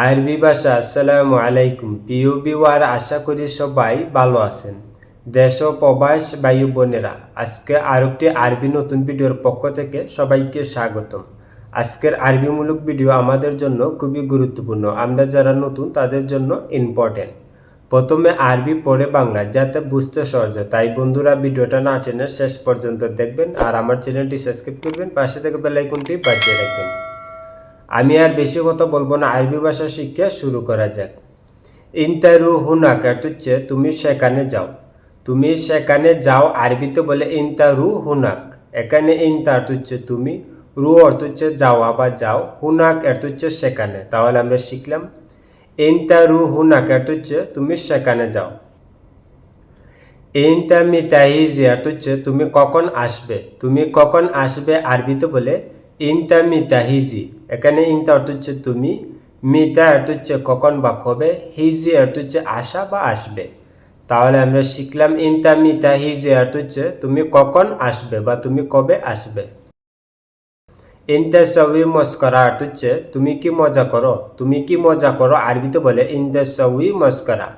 আরবি ভাষা, আসসালামু আলাইকুম প্রিয় বিওয়ার আশা করি সবাই ভালো আছেন। দেশ ও প্রবাস বায়ু বোনেরা, আজকে আরেকটি আরবি নতুন ভিডিওর পক্ষ থেকে সবাইকে স্বাগতম। আজকের আরবিমূলক ভিডিও আমাদের জন্য খুবই গুরুত্বপূর্ণ। আমরা যারা নতুন, তাদের জন্য ইম্পর্টেন্ট প্রথমে আরবি পরে বাংলা, যাতে বুঝতে সহজ হয়। তাই বন্ধুরা, ভিডিওটা না টেনে শেষ পর্যন্ত দেখবেন আর আমার চ্যানেলটি সাবস্ক্রাইব করবেন। পাশে থেকে বেলাইকনটি বাজিয়ে রাখবেন। আমি আর বেশি কথা বলব না, আরবি ভাষা শিক্ষা শুরু করা যাক। ইন্তারু হুনাক হচ্ছে তুমি সেখানে যাও। তুমি সেখানে যাও, আরবিতে বলে ইন্তারু হুনাক। এখানে ইন্তা অর্থ হচ্ছে তুমি, রু অর্থ হচ্ছে যাওয়া বা যাও, হুনাক অর্থ হচ্ছে সেখানে। তাহলে আমরা শিখলাম। ইন্তারু হুনাক অর্থ হচ্ছে তুমি সেখানে যাও। ইনতা মিতাহিজি অর্থ হচ্ছে তুমি কখন আসবে। তুমি কখন আসবে, আরবিতে বলে ইনতা মিতাহিজি এখানে ইনতা অর্থ হচ্ছে তুমি মিতা অর্থ হচ্ছে কখন বা কবে, হিজি অর্থ হচ্ছে আসা বা আসবে। তাহলে আমরা শিখলাম ইনতা মিতা হিজি অর্থ হচ্ছে তুমি কখন আসবে বা তুমি কবে আসবে। ইনতা সবই মস্করা অর্থ হচ্ছে তুমি কি মজা করো, তুমি কি মজা করো, আরবিতে বলে ইনতা সবই মস্করা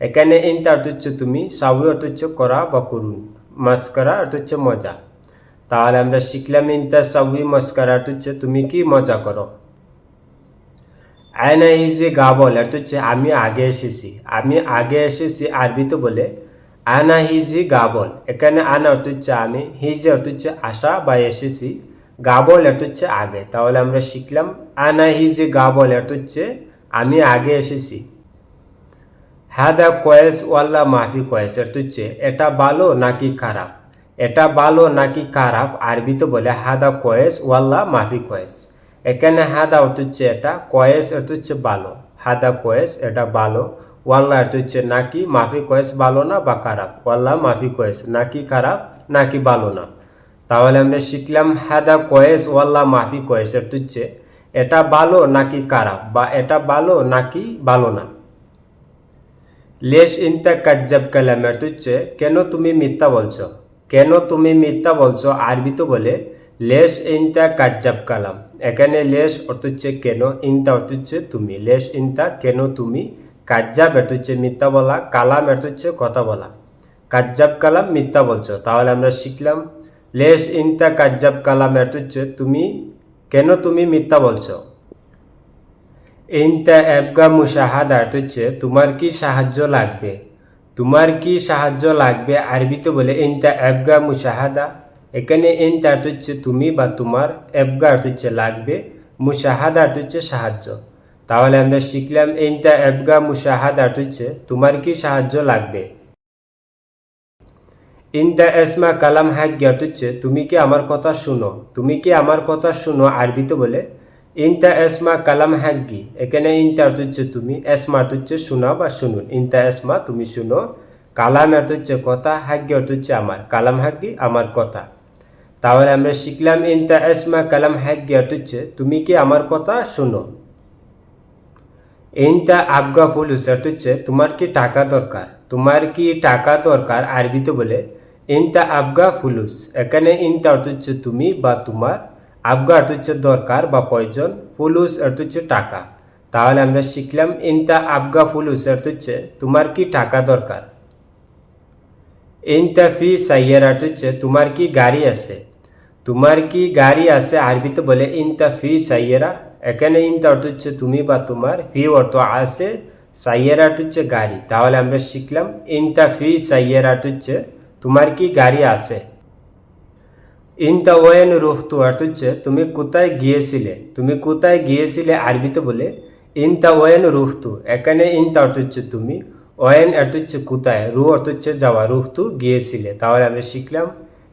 এখানে ইনতা অর্থ হচ্ছে তুমি সাউই অর্থ হচ্ছে করা বা করুন মস্করা অর্থ হচ্ছে মজা। তাহলে আমরা শিখলাম ইনতা সাউই মস্করা হচ্ছে তুমি কি মজা করো। আয়না হিজি গাবল অর্থ হচ্ছে আমি আগে এসেছি, আমি আগে এসেছি আরবিতে বলে আনা হিজি গাবল এখানে আনা অর্থ হচ্ছে আমি হিজি অর্থ হচ্ছে আসা বা এসেছি গাবল অর্থ হচ্ছে আগে, তাহলে আমরা শিখলাম আনা হিজি গাবল অর্থ হচ্ছে আমি আগে এসেছি। হাদা কয়েস ওয়াল্লা মাফি কয়েস অর্থ হচ্ছে এটা ভালো নাকি খারাপ? এটা ভালো নাকি খারাপ? আরবিতে বলে, হাদা কয়েস ওয়াল্লা মাফি কয়েস। এখানে হাদা অর্থ হচ্ছে এটা, কয়েস অর্থ হচ্ছে ভালো। হাদা কয়েস, এটা ভালো। ওয়াল্লা অর্থ হচ্ছে নাকি, মাফি কয়েস ভালো না বা খারাপ? ওয়াল্লা মাফি কয়েস, নাকি খারাপ, নাকি ভালো না? তাহলে আমরা শিখলাম, হাদা কয়েস ওয়াল্লা মাফি কয়েস, অর্থ হচ্ছে, এটা ভালো নাকি খারাপ? বা, এটা ভালো নাকি ভালো না? লেশ ইনতা কাজ্জাব অর্থ হচ্ছে, কেন তুমি মিথ্যা বলছো? কেন তুমি মিথ্যা বলছো আরবি তো বলে? লেশ ইনতা কাজ্জাব কালাম। এখানে লেশ অর্থ হচ্ছে কেন, ইনতা অর্থ হচ্ছে তুমি। লেশ ইনতা কেন তুমি? কাজ্জাব অর্থ হচ্ছে মিথ্যা বলা, কালাম অর্থ হচ্ছে কথা বলা। কাজ্জাব কালাম মিথ্যা বলছো, তাহলে আমরা শিখলাম। লেশ ইনতা কাজ্জাব কালাম অর্থ হচ্ছে তুমি, কেন তুমি মিথ্যা বলছো? ইনতা অ্যাবগা মুশাহাদা অর্থ হচ্ছে তোমার কি সাহায্য লাগবে? তোমার কি সাহায্য লাগবে আরবিতে বলে ইনতা অ্যাবগা মুশাহাদা এখানে ইনতা অর্থ হচ্ছে তুমি বা তোমার, অ্যাবগা অর্থ হচ্ছে লাগবে, মুশাহাদা হচ্ছে সাহায্য। তাহলে আমরা শিখলাম ইনতা অ্যাবগা মুশাহাদা অর্থ হচ্ছে, তোমার কি সাহায্য লাগবে? ইনতা এসমা কালাম হাগ্য অর্থ হচ্ছে, তুমি কি আমার কথা শুনো? তুমি কি আমার কথা শুনো? আরবিতে বলে ইনতা এসমা কালাম হাগ্গি এখানে ইনতা অর্থ হচ্ছে তুমি এসমা হচ্ছে শোনা বা শুনুন ইনতা এসমা তুমি শুনো কালাম অর্থ হচ্ছে কথা হাগ্গি অর্থ হচ্ছে আমার কালাম হাগ্গি আমার কথা তাহলে আমরা শিখলাম ইনতা এসমা কালাম হাগ্গি অর্থ হচ্ছে তুমি কি আমার কথা শুনো ইনতা আবগা ফুলুস অর্থ হচ্ছে তোমার কি টাকা দরকার তোমার কি টাকা দরকার আরবিতে বলে ইনতা আবগা ফুলুস এখানে ইনতা অর্থ হচ্ছে তুমি বা তোমার আবগা অর্থ হচ্ছে দরকার বা প্রয়োজন, ফুলুস অর্থ হচ্ছে টাকা। তাহলে আমরা শিখলাম ইনতা আবগা ফুলুস অর্থ হচ্ছে তোমার কি টাকা দরকার? ইনতা ফি সাইয়ার অর্থ হচ্ছে তোমার কি গাড়ি আছে? তোমার কি গাড়ি আছে আরবিতে বলে ইনতা ফি সাইয়েরা। এখানে ইনতা অর্থ হচ্ছে তুমি বা তোমার ফি অর্থ আছে সাইয়ের অর্থ হচ্ছে গাড়ি। তাহলে আমরা শিখলাম ইনতা ফি সাইয়ের অর্থ হচ্ছে তোমার কি গাড়ি আছে? ইনতা ওয়েন রুহতু অর্থ হচ্ছে তুমি কোথায় গিয়েছিলে? তুমি কোথায় গিয়েছিলে আরবিতে বলে ইনতা ওয়েন রুহতু, এখানে ইনতা অর্থ হচ্ছে তুমি ওয়েন অর্থ হচ্ছে কোথায়, রু অর্থ হচ্ছে যাওয়া, রুহতু গিয়েছিলে। তাহলে আমি শিখলাম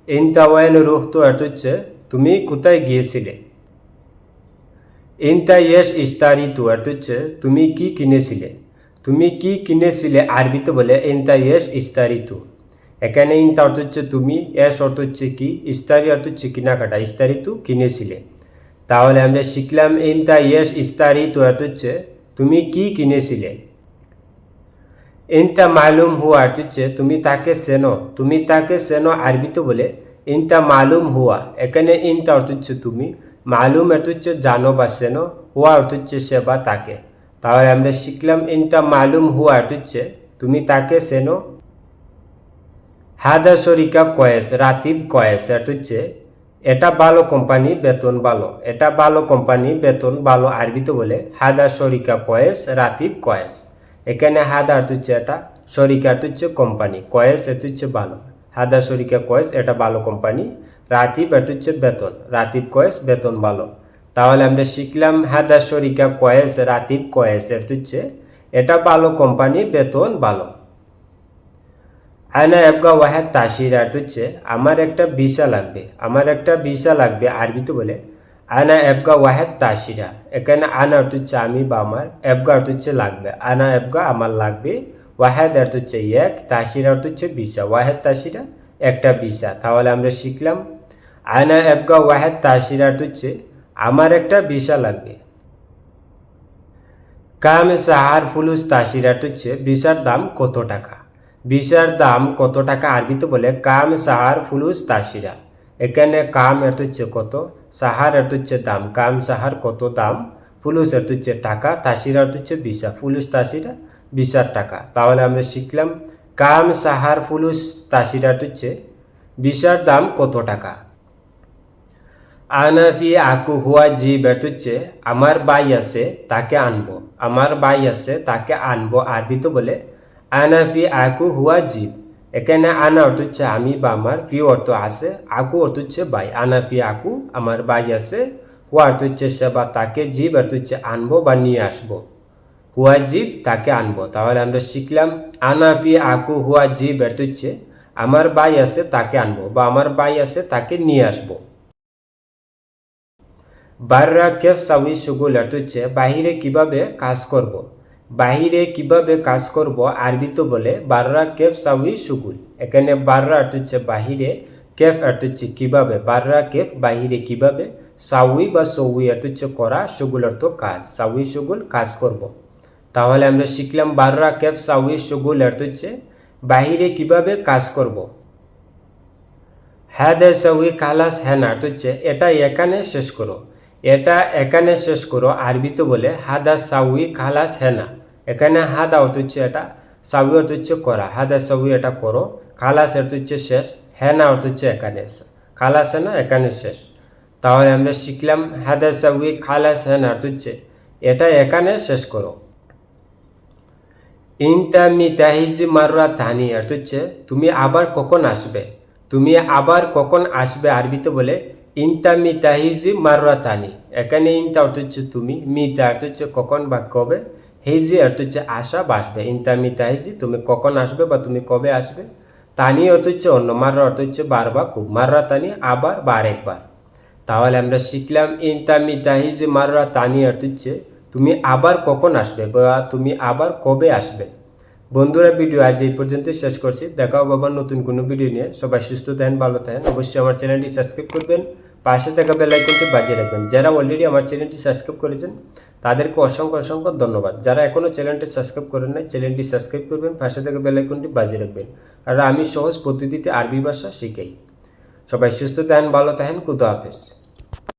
ইনতা ওয়েন রুহতু অর্থ হচ্ছে তুমি কোথায় গিয়েছিলে? ইনতা ইয়েস ইস্তারিতু অর্থ হচ্ছে তুমি কি কিনেছিলে? তুমি কি কিনেছিলে আরবিতে বলে, ইনতা ইয়েস ইস্তারিতু এখানে ইনতা অর্থ হচ্ছে তুমি, এস অর্থ হচ্ছে কি ইস্তারি অর্থ হচ্ছে কেনাকাটা ইস্তারিতু কিনেছিলে। তাহলে আমরা শিখলাম ইনতা ইয়েস ইস্তারিতু অর্থ হচ্ছে তুমি কি কিনেছিলে। ইনতা মালুম হুয়া অর্থ হচ্ছে তুমি তাকে চেনো তুমি তাকে চেনো আরবিতে বলে ইনতা মালুম হুয়া। এখানে ইনতা অর্থ হচ্ছে তুমি, মালুম অর্থ হচ্ছে জানো বা চেনো হুয়া অর্থ হচ্ছে সে বা তাকে। তাহলে আমরা শিখলাম ইনতা মালুম হুয়া অর্থ হচ্ছে তুমি তাকে চেনো হাদা শরিকা কয়েস, রাতিব কয়েস অর্থ হচ্ছে, এটা ভালো কোম্পানি বেতন ভালো। এটা ভালো কোম্পানি বেতন ভালো আরবিতে বলে হাদা শরিকা কয়েস, রাতিব কয়েস। এখানে হাদা অর্থ হচ্ছে এটা, শরিকা হচ্ছে কোম্পানি কয়েস অর্থ হচ্ছে ভালো। হাদা শরিকা কয়েস, এটা ভালো কোম্পানি রাতিব অর্থ হচ্ছে বেতন। রাতিব কয়েস, বেতন ভালো। তাহলে আমরা শিখলাম হাদা শরিকা কয়েস, রাতিব কয়েস অর্থ হচ্ছে, এটা ভালো কোম্পানি বেতন ভালো। আয়না এবগা ওয়াহেদ তাসির অর্থ হচ্ছে আমার একটা ভিসা লাগবে, আমার একটা ভিসা লাগবে আরবিতে বলে আয়না এবগা ওয়াহেদ তাসিরা, এখানে আনা অর্থ হচ্ছে আমি বা আমার এবগা অর্থ হচ্ছে লাগবে, আনা এবগা আমার লাগবে ওয়াহেদ অর্থ হচ্ছে এক, তাসিরা অর্থ হচ্ছে ভিসা ওয়াহেদ তাসিরা একটা ভিসা, তাহলে আমরা শিখলাম আয়না এবগা ওয়াহেদ তাসিরা অর্থ হচ্ছে আমার একটা ভিসা লাগবে। কাম সাহার ফুলুস তাসির অর্থ হচ্ছে ভিসার দাম কত টাকা? ভিসার দাম কত টাকা আরবিতে বলে, কাম সাহার ফুলুস তাসিরা। এখানে কাম অর্থ হচ্ছে কত, সাহার অর্থ হচ্ছে দাম, কাম সাহার কত দাম, ফুলুস অর্থ হচ্ছে টাকা, তাসিরা হচ্ছে ভিসা ফুলুস তাসিরা ভিসার টাকা। তাহলে আমরা শিখলাম, কাম সাহার ফুলুস তাসিরা হচ্ছে ভিসার দাম কত টাকা। আনাফি আকু হুয়া জি হচ্ছে আমার বাই আছে তাকে আনব, আমার বাই আছে তাকে আনব আরবিতে বলে আনাফি আকু হুয়া জীব। এখানে আনা অর্থ হচ্ছে আমি বা আমার, ফি অর্থ আছে, আকু অর্থ হচ্ছে বাই আনাফি আকু, আমার বাই আছে। হুয়া অর্থ হচ্ছে সে বা তাকে জীব, অর্থ হচ্ছে আনব বা নিয়ে আসব। হুয়া জীব, তাকে আনব। তাহলে আমরা শিখলাম আনাফি আকু হুয়া জীব, অর্থ হচ্ছে আমার বাই আছে, তাকে আনব বা আমার বাই আছে, তাকে নিয়ে আসব। বাররা কেফ সাউই সুগুল, অর্থ হচ্ছে বাহিরে কীভাবে কাজ করব। বাহিরে কীভাবে কাজ করব আরবিতে বলে বাররা কেফ সাউই সুগুল এখানে বাররা অর্থ হচ্ছে বাহিরে, কেফ অর্থ হচ্ছে কীভাবে, বাররা কেফ বাহিরে কীভাবে, সাউই বা সৌই অর্থ হচ্ছে করা সুগুল অর্থ কাজ, সাউই সুগুল কাজ করব। তাহলে আমরা শিখলাম বাররা কেফ সাউই সুগুল অর্থ হচ্ছে বাহিরে কীভাবে কাজ করব। হ্যাঁ দে সাউই কালাস হ্যাঁ অর্থ হচ্ছে এটা এখানে শেষ করো এটা এখানে শেষ করো আরবিতে বলে হাদা সাউই খালাস হেনা এখানে হাদা অর্থ হচ্ছে এটা সাউই অর্থ হচ্ছে করা, হাদা সাউই এটা করো, খালাস অর্থ হচ্ছে শেষ, হেনা অর্থ হচ্ছে এখানে খালাস হেনা এখানে শেষ। তাহলে আমরা শিখলাম হাদা সাউই খালাস হেনা অর্থ হচ্ছে এটা এখানে শেষ করো। ইনতা মিতাহিজি মাররা তানি অর্থ হচ্ছে তুমি আবার কখন আসবে? তুমি আবার কখন আসবে আরবিতে বলে ইনতা মিতা হিজি মাররাতানি এখানে ইনতা অর্থ হচ্ছে তুমি, মিতা অর্থ হচ্ছে কখন বা কবে হিজি অর্থ হচ্ছে আসা, বাসবে। ইনতা মিতা হিজি তুমি কখন আসবে বা তুমি কবে আসবে? তানি অর্থ হচ্ছে অন্য মাররা অর্থ হচ্ছে বার বা খুব। মাররা তানি আবার বা আরেকবার তাহলে আমরা শিখলাম ইনতা মিতা হিজি মাররা তানি অর্থ হচ্ছে তুমি আবার কখন আসবে বা তুমি আবার কবে আসবে? বন্ধুরা, ভিডিও আজ এই পর্যন্ত শেষ করছি। দেখাও বাবার নতুন কোনো ভিডিও নিয়ে। সবাই সুস্থ থাকেন, ভালো থাকেন। অবশ্যই আমার চ্যানেলটি সাবস্ক্রাইব করবেন। পাশে থাকা বেল আইকনটি বাজিয়ে রাখবেন। যারা অলরেডি আমার চ্যানেলটি সাবস্ক্রাইব করেছেন, তাদেরকে অসংখ্য অসংখ্য ধন্যবাদ। যারা এখনও চ্যানেলটি সাবস্ক্রাইব করেন নাই চ্যানেলটি সাবস্ক্রাইব করবেন, পাশে থাকা বেল আইকনটি বাজিয়ে রাখবেন। কারণ আমি সহজ পদ্ধতিতে আরবি ভাষা শিখাই। সবাই সুস্থ থাকেন, ভালো থাকেন কুতো হাফেজ।